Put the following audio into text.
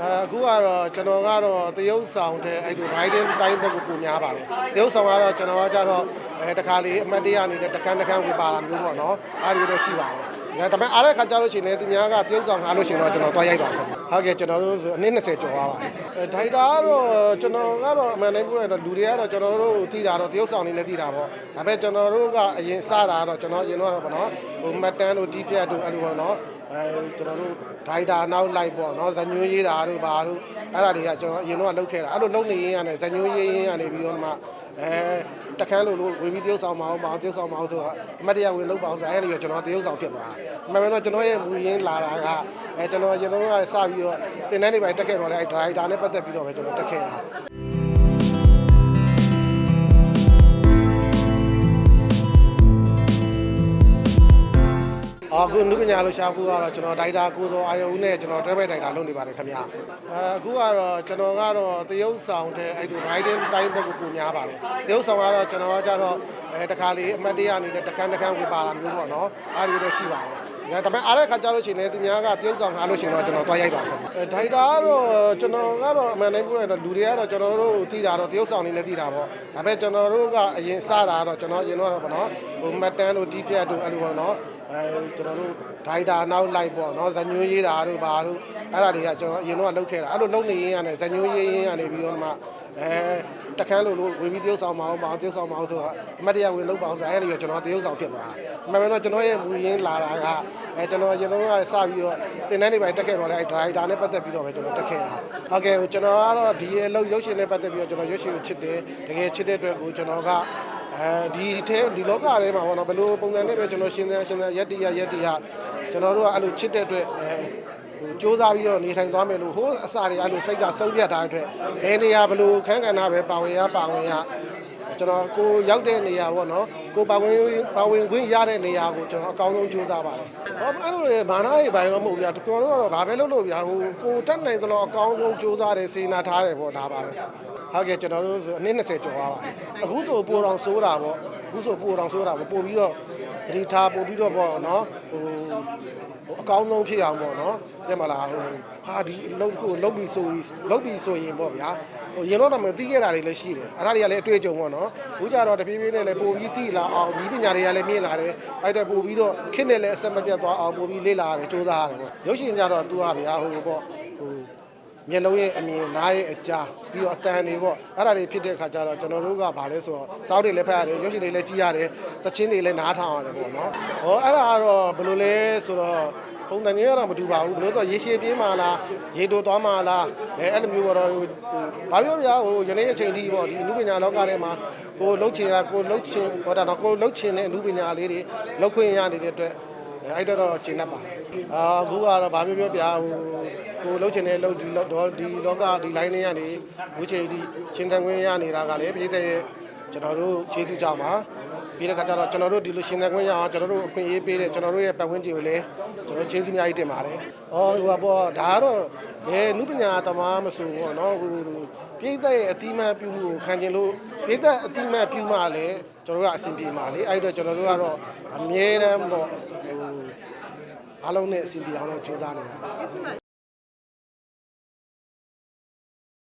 အခုကတော့ကျွန်တော်ကတော့တရုတ်ဆောင်တဲ့အဲ့ဒီ riding time ဘက်ကိုပုံများပါတယ်တရုတ်ဆောင်ကတော့ကျွန်တော်ကကြတော့အဲတခါလေးအမှတ်တရအနေနဲ့တခန်းတခန်းဝင်ပါလာမျိုးပေါ့နော်အားဒီတော့ရှိပါတယ်ဒါပေမဲ့အားတဲ့ခါကျလို့ရှိရင်လည်းသူများကတရုတ်ဆောင်ငါလို့ရှိရင်တော့ကျွန်တော်တွားရိုက်ပါခင်ဗျဟုတ်ကဲ့ကျွန်တော်တို့ဆိုအနည်း20ကျော်သွားပါတယ်အဲဒိုက်တာကတော့ကျွန်တော်ကတော့အမှန်တည်းပြောရတော့လူတွေကတော့ကျွန်တော်တို့သိတာတော့တရုတ်ဆောင်နေလည်းသိတာပေါ့ဒါပေမဲ့ကျွန်တော်တို့ကအရင်စတာကတော့ကျွန်တော်အရင်တော့ပေါ့နော်ဟိုမတ်တန်းတို့တီးပြတ်တို့အဲ့လိုပေါ့နော် အဲကျွန်တော်တို့ဒိုက်တာနောက်လိုက်ပေါ့နော်ဇညွှန်းရေးတာတို့ဘာတို့အဲ့ဒါတွေကကျွန်တော်အရင်တော့လုပ်ခဲ့တာအဲ့လိုလုပ်နေရင်းကနေဇညွှန်းရေးရင်းကနေပြီးတော့မှအဲတခန်းလို့လို့ဝင်ပြီးတရုတ်ဆောင်မအောင်မအောင်တရုတ်ဆောင်မအောင်ဆိုတော့အမတ်တရဝင်လုပ်ပါအောင်ဆိုအဲ့ဒီကကျွန်တော်တရုတ်ဆောင်ဖြစ်သွားတာအမှန်တော့ကျွန်တော်ရဲ့မူရင်းလာတာကအဲကျွန်တော်ရေလုံးကစပြီးတော့တင်တန်းတွေပဲတက်ခဲ့တော့လေအဲဒရိုက်တာနဲ့ပတ်သက်ပြီးတော့ပဲကျွန်တော်တက်ခဲ့တာ အခုနုပညာလို့ရှာဖို့ကတော့ကျွန်တော်ဒိုက်တာကိုစောအာယုံနဲ့ကျွန်တော်တွဲဘက်ဒိုက်တာလုပ်နေပါတယ်ခင်ဗျာအဲအခုကတော့ကျွန်တော်ကတော့တရုတ်ဆောင်တဲ့အဲ့ဒီ riding time ဘက်ကိုပုံများပါတယ်တရုတ်ဆောင်ကတော့ကျွန်တော်ကကြတော့အဲတခါလေးအမှတ်တရအနေနဲ့တခန်းတခန်းဝင်ပါလာမျိုးပေါ့နော်အားဒီတော့ရှိပါတယ်ဒါပေမဲ့အားတဲ့ခါကျလို့ရှိရင်လည်းသူများကတရုတ်ဆောင်ငါလို့ရှိရင်တော့ကျွန်တော်တွားရိုက်ပါခင်ဗျအဲဒိုက်တာကတော့ကျွန်တော်ကတော့အမှန်တည်းပြောရတော့လူတွေကတော့ကျွန်တော်တို့သိတာတော့တရုတ်ဆောင်နေလည်းသိတာပေါ့ဒါပေမဲ့ကျွန်တော်တို့ကအရင်စတာကတော့ကျွန်တော်အရင်တော့ပေါ့နော်ဟိုမတ်တန်းတို့တီးပြတ်တို့အဲ့လိုပေါ့နော် အဲကျွန်တော်တို့ဒိုက်တာနောက်လိုက်ပေါ့နော်ဇညွှန်းရေးတာတို့ဘာတို့အဲ့ဒါတွေကကျွန်တော်အရင်တော့လုပ်ခဲ့တာအဲ့လိုလုပ်နေရင်းကနေဇညွှန်းရေးရင်းကနေပြီးတော့မှအဲတခန်းလို့လို့ဝင်ပြီးတရုတ်ဆောင်မအောင်မအောင်တရုတ်ဆောင်မအောင်ဆိုတော့အမတ်တရဝင်လုပ်ပါအောင်ဆိုအဲ့ဒီကကျွန်တော်တရုတ်ဆောင်ဖြစ်သွားတာအမှန်တော့ကျွန်တော်ရဲ့မူရင်းလာတာကအဲကျွန်တော်အရင်တော့ကစပြီးတော့တင်တန်းတွေပဲတက်ခဲ့တော့လေအဲဒရိုက်တာနဲ့ပတ်သက်ပြီးတော့ပဲကျွန်တော်တက်ခဲ့တာဟုတ်ကဲ့ကျွန်တော်ကတော့ဒီရဲ့လုံရုပ်ရှင်နဲ့ပတ်သက်ပြီးတော့ကျွန်တော်ရုပ်ရှင်ကိုချစ်တယ်တကယ်ချစ်တဲ့အတွက်ကိုကျွန်တော်က အဲဒီထဲဒီလောကထဲမှာပေါ့နော်ဘယ်လိုပုံစံနဲ့ပဲကျွန်တော်ရှင်းတယ်ရှင်းတယ်ရက်တရရက်တရကျွန်တော်တို့ကအဲ့လိုချစ်တဲ့အတွက်အဲဟိုစ조사ပြီးတော့နေထိုင်သွားမယ်လို့ဟိုအစာတွေအဲ့လိုစိတ်ကဆုံးဖြတ်ထားတဲ့အတွက်ဘယ်နေရာဘယ်လိုခန်းကဏ္ဍပဲပါဝင်ရပါဝင်ရကျွန်တော်ကိုရောက်တဲ့နေရာပေါ့နော်ကိုပါဝင်ပါဝင်ခွင့်ရတဲ့နေရာကိုကျွန်တော်အကောင်းဆုံးစူးစမ်းပါတယ်။ဟောအဲ့လိုလေမာနာတွေဘာလို့မဟုတ်ဗျာတကွန်တော့ဘာပဲလုပ်လို့ဗျာဟိုကိုတက်နိုင်သလိုအကောင်းဆုံးစူးစမ်းတယ်စေနာထားတယ်ပေါ့ဒါပါပဲ။ ဟုတ်ကဲ့ကျွန်တော်တို့ဆိုအနည်း20ကျော်သွားပါတယ်။အခုဆိုပိုတော်ဆိုးတာပေါ့အခုဆိုပိုတော်ဆိုးတာပေါ့ပို့ပြီးတော့သတိထားပို့ပြီးတော့ပေါ့နော်ဟိုဟိုအကောင်းဆုံးဖြစ်အောင်ပေါ့နော်တဲ့မလားဟိုဟာဒီလုတ်ကိုလုတ်ပြီးဆိုရင်လုတ်ပြီးဆိုရင်ပေါ့ဗျာဟိုရင်တော့တော့မသိခဲ့တာတွေလည်းရှိတယ်အဲ့ဒါတွေကလည်းအတွေ့အကြုံပေါ့နော်ဘူးကြတော့တဖြည်းဖြည်းနဲ့လည်းပို့ပြီးသိလာအောင်ဒီပညာတွေကလည်းမြင်လာတယ်အဲ့တော့ပို့ပြီးတော့ခင်းနဲ့လည်းအဆက်မပြတ်သွားအောင်ပို့ပြီးလေ့လာရတယ်စူးစမ်းရတယ်ပေါ့ရုပ်ရှင်ကြတော့သူကဗျာဟိုပေါ့ဟို မျက်လုံးရဲ့အမြင်နားရဲ့အကြားပြီးတော့အတန်တွေပေါ့အဲ့ဒါတွေဖြစ်တဲ့အခါကျတော့ကျွန်တော်တို့ကဗာလဲဆိုတော့စောက်တွေလည်းဖတ်ရတယ်ရုပ်ရှင်တွေလည်းကြည့်ရတယ်သချင်းတွေလည်းနားထောင်ရတယ်ပေါ့နော်ဟောအဲ့ဒါကတော့ဘယ်လိုလဲဆိုတော့ပုံစံကြီးကတော့မတူပါဘူးဘယ်လိုဆိုရေရှည်ပြေးမှလားရေတိုသွားမှလားအဲအဲ့လိုမျိုးကတော့ဟိုဘာပြောပြဟိုယနေ့အချိန်ဒီပေါ့ဒီအမှုပညာလောကထဲမှာကိုလှုပ်ချင်တာကိုလှုပ်ချင်ဟောတာတော့ကိုလှုပ်ချင်တဲ့အမှုပညာလေးတွေလှုပ်ခွင့်ရနေတဲ့အတွက် အဲ့တော့တော့ကျင်းတတ်ပါတယ်အာအခုကတော့ဗာပြောပြောပြဟိုကိုလှုပ်ချင်တဲ့လှုပ်ဒီလောဒီလောကဒီ line လေးကနေဝိချေဒီရှင်းသန်ခွင့်ရနေတာကလည်းပြည်တဲ့ကျွန်တော်တို့ခြေစုကြပါ ပြီးတဲ့ခါကျတော့ကျွန်တော်တို့ဒီလိုရှင်းသန်ခွင့်ရအောင်ကျွန်တော်တို့အခွင့်အရေးပေးတဲ့ကျွန်တော်တို့ရဲ့ပတ်ဝန်းကျင်ကိုလည်းကျွန်တော်ခြေစုအများကြီးတင်ပါတယ်။အော်ဟိုကပေါ့ဒါကတော့ဘယ်နုပညာသမားမဆိုပေါ့နော်ဟိုပြည်တဲ့ရဲ့အတိမတ်ပြုမှုကိုခံကျင်လို့ပြည်တဲ့အတိမတ်ပြုမှလည်းကျွန်တော်တို့ကအဆင်ပြေပါလေအဲ့တော့ကျွန်တော်တို့ကတော့အမြဲတမ်းပေါ့ဟိုအားလုံးနဲ့အဆင်ပြေအောင်လို့ကြိုးစားနေတာ